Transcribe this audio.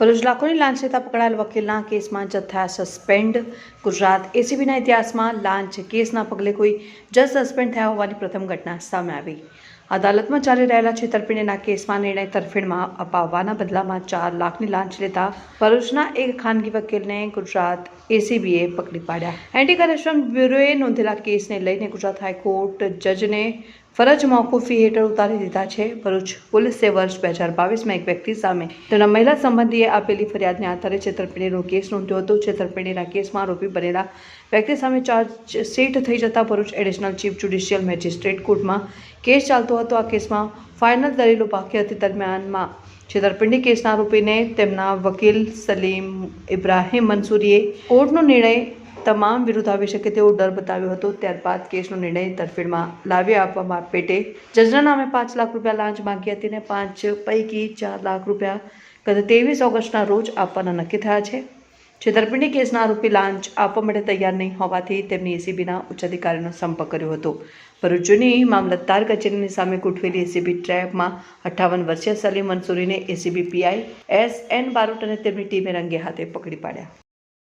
ભરૂચ લાખોની લાંચ લેતા પકડાયેલ વકીલના કેસમાં જથ્થા સસ્પેન્ડ. ગુજરાત એસીબીના ઇતિહાસમાં લાંચ કેસના પગલે કોઈ જજ સસ્પેન્ડ થયા હોવાની પ્રથમ ઘટના સામે આવી. અદાલતમાં ચાલી રહેલા છેતરપિંડીના કેસમાં નિર્ણય તરફેણમાં અપાવવાના બદલામાં ચાર લાખની લાંચ લેતા ભરૂચના એક ખાનગી વકીલને ગુજરાત એસીબીએ પકડી પાડ્યા. એન્ટી કરપ્શન બ્યુરોએ નોંધેલા કેસને લઈને ગુજરાત હાઈકોર્ટ જજને ફરજ મોકૂફી હેઠળ ઉતારી દીધા છે. ભરૂચ પોલીસે વર્ષ બે હજાર બાવીસમાં એક વ્યક્તિ સામે તેના મહિલા સંબંધીએ આપેલી ફરિયાદને આધારે છેતરપિંડીનો કેસ નોંધ્યો હતો. છેતરપિંડીના કેસમાં આરોપી બનેલા વ્યક્તિ સામે ચાર્જ શીટ થઈ જતા Bharuch additional chief judicial magistrate કોર્ટમાં કેસ ચાલતો હતો. આ કેસમાં ફાઇનલ દલીલો બાકી હતી. દરમિયાનમાં છેતરપિંડી કેસના આરોપીને તેમના વકીલ સલીમ ઇબ્રાહિમ મંસૂરીએ કોર્ટનો નિર્ણય તમામ વિરુદ્ધ આવી શકે તેવો ડર બતાવ્યો હતો. ત્યારબાદ કેસનો નિર્ણય તરફેણમાં લાવી આપવામાં પેટે જજના નામે પાંચ લાખ રૂપિયા લાંચ માંગી હતી અને પાંચ પૈકી ચાર લાખ રૂપિયા ગત ત્રેવીસ ઓગસ્ટના રોજ આપવાના નક્કી થયા છે. છેતરપિંડી કેસના આરોપી લાંચ આપવા માટે તૈયાર નહીં હોવાથી તેમની એસીબીના ઉચ્ચ અધિકારીનો સંપર્ક કર્યો હતો. ભરૂચ જૂની મામલતદાર કચેરીની સામે ગોઠવેલી એસીબી ટ્રેપમાં અઠ્ઠાવન વર્ષીય Salim મંસૂરીને ACB PI S N Barot અને તેમની ટીમે રંગે હાથે પકડી પાડ્યા.